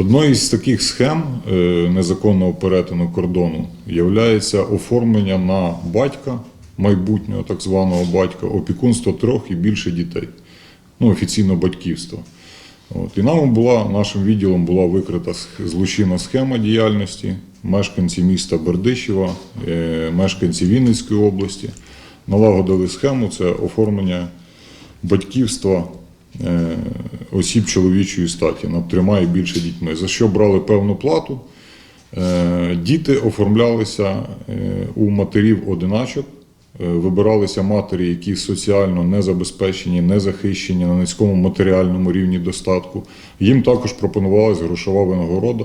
Одною з таких схем е, незаконного перетину кордону є оформлення на батька, майбутнього так званого батька, опікунства трьох і більше дітей. Ну, офіційно батьківство. От. І нам була, нашим відділом була викрита злочинна схема діяльності. Мешканці міста Бердичева, е, мешканці Вінницької області налагодили схему це оформлення батьківства е, осіб чоловічої статі над трьома і більше дітьми, за що брали певну плату. Е, Діти оформлялися е, у матерів одиначок, Е, вибиралися матері, які соціально не забезпечені, не захищені на низькому матеріальному рівні достатку. Їм також пропонувалася грошова винагорода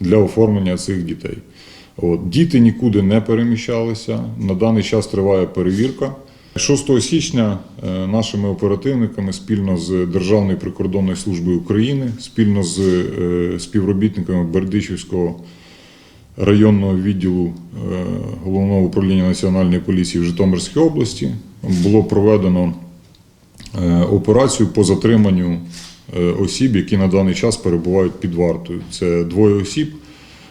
для оформлення цих дітей. От, діти нікуди не переміщалися. На даний час триває перевірка. 6 січня е, нашими оперативниками спільно з Державною прикордонною службою України, спільно з е, співробітниками Бердичівського районного відділу е, головного управління національної поліції в Житомирській області було проведено операцію по затриманню осіб, які на даний час перебувають під вартою. Це двоє осіб.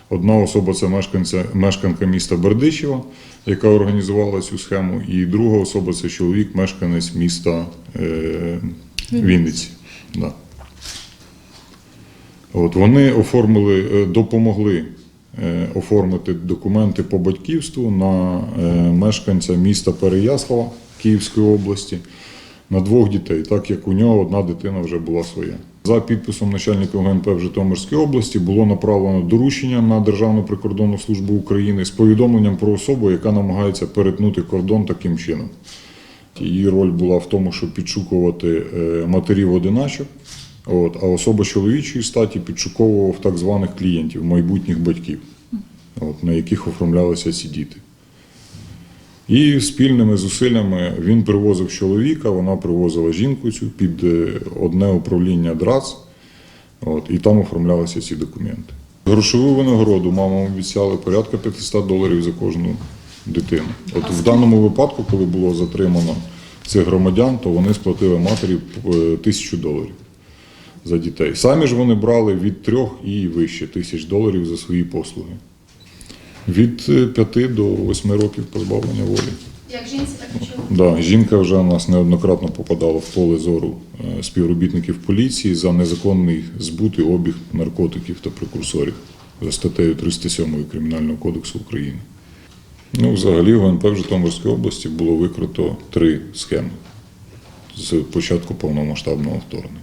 Одна особа це мешканця, мешканка міста Бердичева, яка організувала цю схему, і друга особа це чоловік, мешканець міста е, Вінниці. Да. От, вони оформили, е, допомогли е, оформити документи по батьківству на мешканця міста Переяслава Київської області на двох дітей, так як у нього одна дитина вже була своя. За підписом начальника ГНП в Житомирській області було направлено доручення на Державну прикордонну службу України з повідомленням про особу, яка намагається перетнути кордон таким чином. Її роль була в тому, щоб підшукувати е, матерів одиначок, от, а особа чоловічої статі підшуковував так званих клієнтів, майбутніх батьків, от, на яких оформлялися ці діти. І спільними зусиллями він привозив чоловіка, вона привозила жінку цю під е, одне управління ДРАЦ, от, і там оформлялися ці документи. Грошову винагороду мамам обіцяли порядка 500 доларів за кожну дитину. От в даному випадку, коли було затримано цих громадян, то вони сплатили матері е, тисячу доларів за дітей. Самі ж вони брали від трьох і вище тисяч доларів за свої послуги. Від 5 до 8 років позбавлення волі. Як жінці, так і чоловіку. Да, жінка вже у нас неоднократно попадала в поле зору е, співробітників поліції за незаконний збут і обіг наркотиків та прекурсорів за статтею 307 Кримінального кодексу України. Ну, взагалі, в ГНП в Житомирській області було викрито три схеми з початку повномасштабного вторгнення.